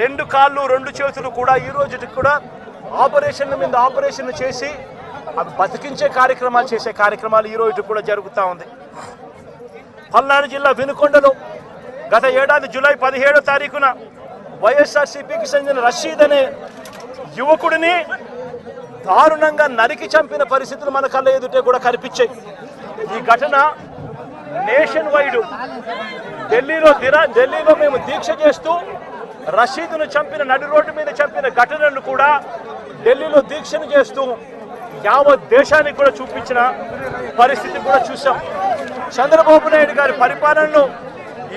రెండు కాళ్ళు రెండు చేతులు కూడా ఈ రోజుకి కూడా ఆపరేషన్ల మీద ఆపరేషన్ చేసి అవి బతికించే కార్యక్రమాలు చేసే కార్యక్రమాలు ఈ రోజు కూడా జరుగుతూ ఉంది. పల్నాడు జిల్లా వినుకొండలో గత ఏడాది జూలై పదిహేడో తారీఖున వైఎస్ఆర్సీపీకి చెందిన రషీద్ అనే యువకుడిని దారుణంగా నరికి చంపిన పరిస్థితులు మన కళ్ళ ఎదుటే కూడా కనిపించాయి. ఈ ఘటన నేషన్ వైడ్. ఢిల్లీలో ఢిల్లీలో మేము దీక్ష చేస్తూ రషీద్ను చంపిన నడి రోడ్డు మీద చంపిన ఘటనను కూడా ఢిల్లీలో దీక్షను చేస్తూ యావత్ దేశానికి కూడా చూపించిన పరిస్థితి కూడా చూసాం చంద్రబాబు నాయుడు గారి పరిపాలనలో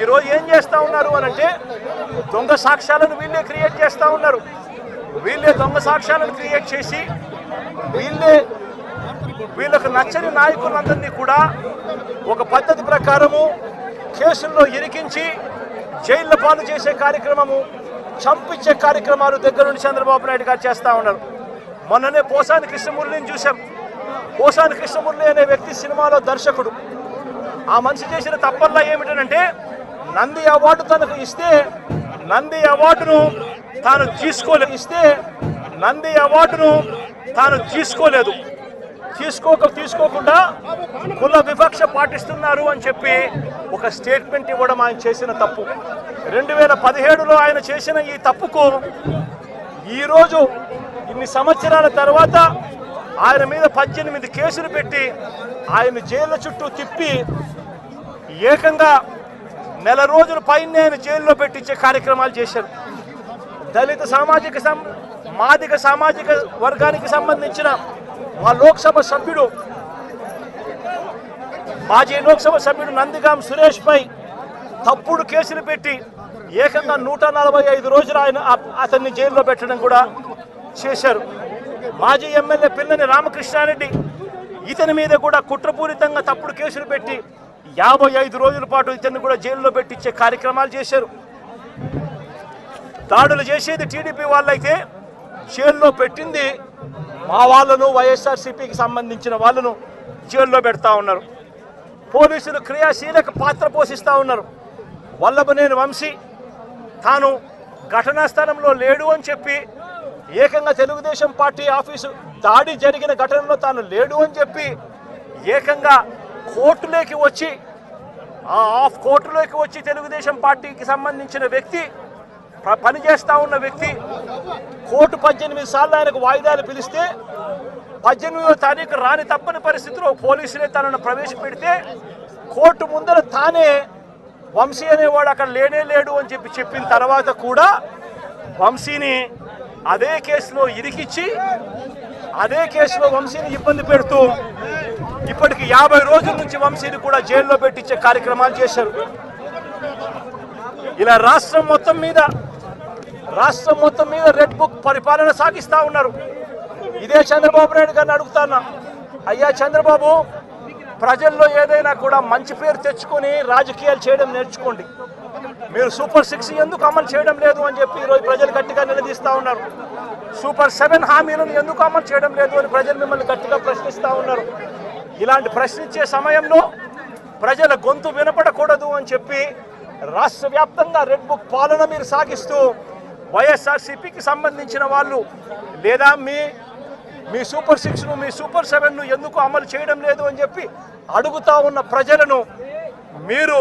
ఈరోజు ఏం చేస్తూ ఉన్నారు అని అంటే దొంగ సాక్ష్యాలను వీళ్ళే క్రియేట్ చేస్తూ ఉన్నారు. వీళ్ళే దొంగ సాక్ష్యాలను క్రియేట్ చేసి వీళ్ళే వీళ్ళకు నచ్చని నాయకులందరినీ కూడా ఒక పద్ధతి ప్రకారము కేసుల్లో ఇరికించి జైళ్ళ పాలు చేసే కార్యక్రమము చంపించే కార్యక్రమాలు దగ్గర నుండి చంద్రబాబు నాయుడు గారు చేస్తా ఉన్నారు. మొన్ననే పోసాని కృష్ణమురళిని చూశాం. పోసాని కృష్ణమురళి అనే వ్యక్తి సినిమాలో దర్శకుడు. ఆ మనిషి చేసిన తప్పల్లా ఏమిటంటే నంది అవార్డు తనకు ఇస్తే నంది అవార్డును తాను తీసుకోలే ఇస్తే నంది అవార్డును తాను తీసుకోలేదు. తీసుకోక తీసుకోకుండా కుల వివక్ష పాటిస్తున్నారు అని చెప్పి ఒక స్టేట్మెంట్ ఇవ్వడం ఆయన చేసిన తప్పు. రెండు వేల పదిహేడులో ఆయన చేసిన ఈ తప్పుకు ఈరోజు ఇన్ని సంవత్సరాల తర్వాత ఆయన మీద పద్దెనిమిది కేసులు పెట్టి ఆయన జైళ్ళ చుట్టూ తిప్పి ఏకంగా నెల రోజుల పైన ఆయన జైల్లో పెట్టించే కార్యక్రమాలు చేశారు. దళిత సామాజిక సం మాదిక సామాజిక వర్గానికి సంబంధించిన మా లోక్సభ సభ్యుడు మాజీ లోక్సభ సభ్యుడు నందిగాం సురేష్ పై తప్పుడు కేసులు పెట్టి ఏకంగా నూట నలభై ఐదు రోజులు ఆయన అతన్ని జైల్లో పెట్టడం కూడా చేశారు. మాజీ ఎమ్మెల్యే పిల్లని రామకృష్ణారెడ్డి ఇతని మీద కూడా కుట్రపూరితంగా తప్పుడు కేసులు పెట్టి యాభై ఐదు రోజుల పాటు ఇతన్ని కూడా జైల్లో పెట్టించే కార్యక్రమాలు చేశారు. దాడులు చేసేది టీడీపీ వాళ్ళైతే జైల్లో పెట్టింది మా వాళ్ళను వైఎస్ఆర్సీపీకి సంబంధించిన వాళ్ళను జైల్లో పెడతా ఉన్నారు. పోలీసులు క్రియాశీలక పాత్ర పోషిస్తూ ఉన్నారు. వల్లభనేని వంశీ తాను ఘటనా స్థలంలో లేడు అని చెప్పి ఏకంగా తెలుగుదేశం పార్టీ ఆఫీసు దాడి జరిగిన ఘటనలో తాను లేడు అని చెప్పి ఏకంగా కోర్టులోకి వచ్చి ఆ ఆఫ్ కోర్టులోకి వచ్చి తెలుగుదేశం పార్టీకి సంబంధించిన వ్యక్తి పనిచేస్తా ఉన్న వ్యక్తి కోర్టు పద్దెనిమిది సార్లు ఆయనకు వాయిదాలు పిలిస్తే పద్దెనిమిదవ తారీఖు రాని తప్పని పరిస్థితిలో పోలీసులే తనను ప్రవేశపెడితే కోర్టు ముందర తానే వంశీ అనేవాడు అక్కడ లేనే లేడు అని చెప్పి చెప్పిన తర్వాత కూడా వంశీని అదే కేసులో ఇరికిచ్చి అదే కేసులో వంశీని ఇబ్బంది పెడుతూ ఇప్పటికి యాభై రోజుల నుంచి వంశీని కూడా జైల్లో పెట్టించే కార్యక్రమాలు చేశారు. ఇలా రాష్ట్రం మొత్తం మీద రాష్ట్రం మొత్తం మీద రెడ్ బుక్ పరిపాలన సాగిస్తా ఉన్నారు. ఇదే చంద్రబాబు నాయుడు గారిని అడుగుతానా? అయ్యా చంద్రబాబు ప్రజల్లో ఏదైనా కూడా మంచి పేరు తెచ్చుకొని రాజకీయాలు చేయడం నేర్చుకోండి. మీరు సూపర్ సిక్స్ ఎందుకు అమలు చేయడం లేదు అని చెప్పి ఈరోజు ప్రజలు గట్టిగా నిలదీస్తా ఉన్నారు. సూపర్ సెవెన్ హామీలను ఎందుకు అమలు చేయడం లేదు అని ప్రజలు మిమ్మల్ని గట్టిగా ప్రశ్నిస్తా ఉన్నారు. ఇలాంటి ప్రశ్నించే సమయంలో ప్రజల గొంతు వినపడకూడదు అని చెప్పి రాష్ట్ర వ్యాప్తంగా రెడ్ బుక్ పాలన మీరు సాగిస్తూ వైఎస్ఆర్సీపీకి సంబంధించిన వాళ్ళు లేదా మీ మీ సూపర్ సిక్స్ను మీ సూపర్ సెవెన్ను ఎందుకు అమలు చేయడం లేదు అని చెప్పి అడుగుతా ఉన్న ప్రజలను మీరు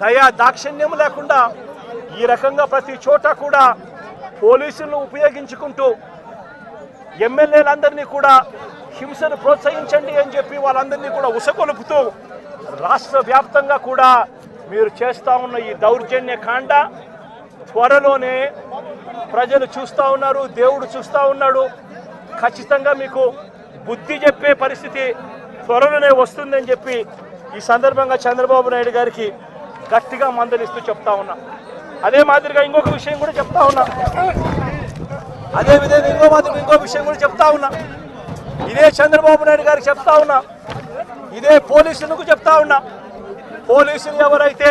దయా దాక్షిణ్యం లేకుండా ఈ రకంగా ప్రతి చోట కూడా పోలీసులను ఉపయోగించుకుంటూ ఎమ్మెల్యేలందరినీ కూడా హింసను ప్రోత్సహించండి అని చెప్పి వాళ్ళందరినీ కూడా ఉసగొలుపుతూ రాష్ట్ర వ్యాప్తంగా కూడా మీరు చేస్తా ఉన్న ఈ దౌర్జన్య కాండ త్వరలోనే ప్రజలు చూస్తూ ఉన్నారు దేవుడు చూస్తూ ఉన్నాడు. ఖచ్చితంగా మీకు బుద్ధి చెప్పే పరిస్థితి త్వరలోనే వస్తుందని చెప్పి ఈ సందర్భంగా చంద్రబాబు నాయుడు గారికి గట్టిగా మందలిస్తూ చెప్తా ఉన్నా. అదే మాదిరిగా ఇంకొక విషయం కూడా చెప్తా ఉన్నా. అదే విధంగా ఇంకో మాదిరిగా ఇంకో విషయం కూడా చెప్తా ఉన్నా. ఇదే చంద్రబాబు నాయుడు గారికి చెప్తా ఉన్నా. ఇదే పోలీసులకు చెప్తా ఉన్నా. పోలీసులు ఎవరైతే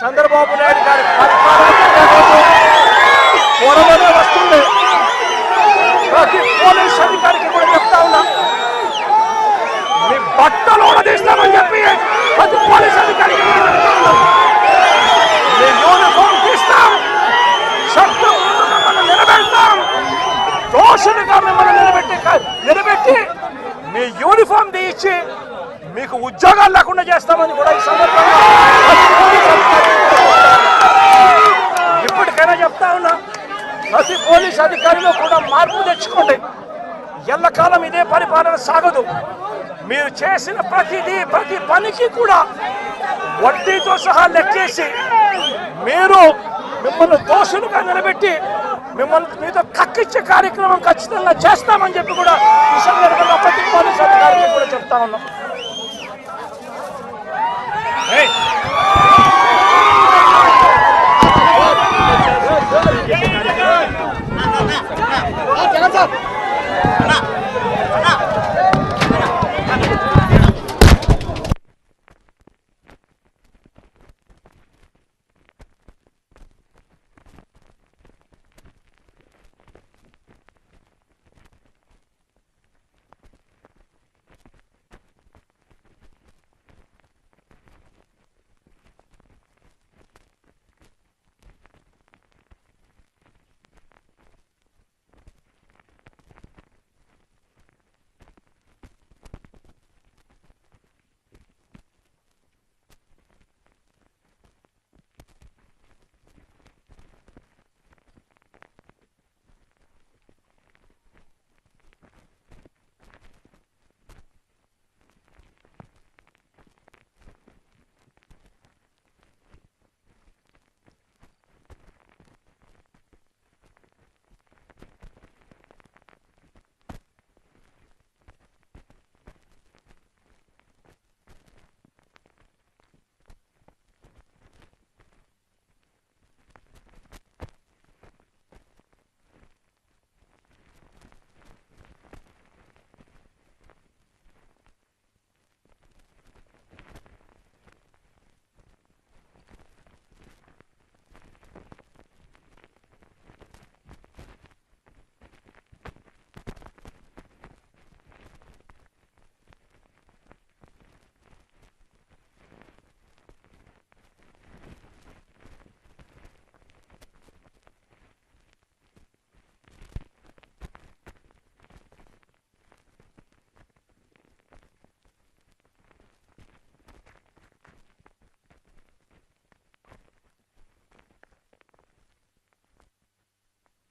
చంద్రబాబు నాయుడు గారి పరిపాలన వస్తుంది. ప్రతి పోలీస్ అధికారికి కూడా చెప్తా ఉన్నా. మీ బట్టలు తీస్తామని చెప్పి ప్రతి పోలీస్ అధికారికి మీ యూనిఫామ్ తీస్తాం. చట్టం ముందు మిమ్మల్ని నిలబెడతాం. దోషులుగా మిమ్మల్ని నిలబెట్టి నిలబెట్టి మీ యూనిఫామ్ తీయించి మీకు ఉద్యోగాలు లేకుండా చేస్తామని కూడా ఈ సందర్భంగా ప్రతి పోలీస్ అధికారికి కూడా చెప్తా ఉన్నా. ఇప్పటికైనా చెప్తా ఉన్నా ప్రతి పోలీస్ అధికారిలో కూడా తెచ్చుకోండి ఎల్లకాలం ఇదే పరిపాలన సాగదు. మీరు చేసిన ప్రతిదీ ప్రతి పనికి కూడా వడ్డీతో సహా లెక్కేసి మీరు మిమ్మల్ని దోషులుగా నిలబెట్టి మిమ్మల్ని మీతో కక్కిచ్చే కార్యక్రమం ఖచ్చితంగా చేస్తామని చెప్పి కూడా ఈ సందర్భంగా ప్రతి పోలీస్ కూడా చెప్తా ఉన్నాం.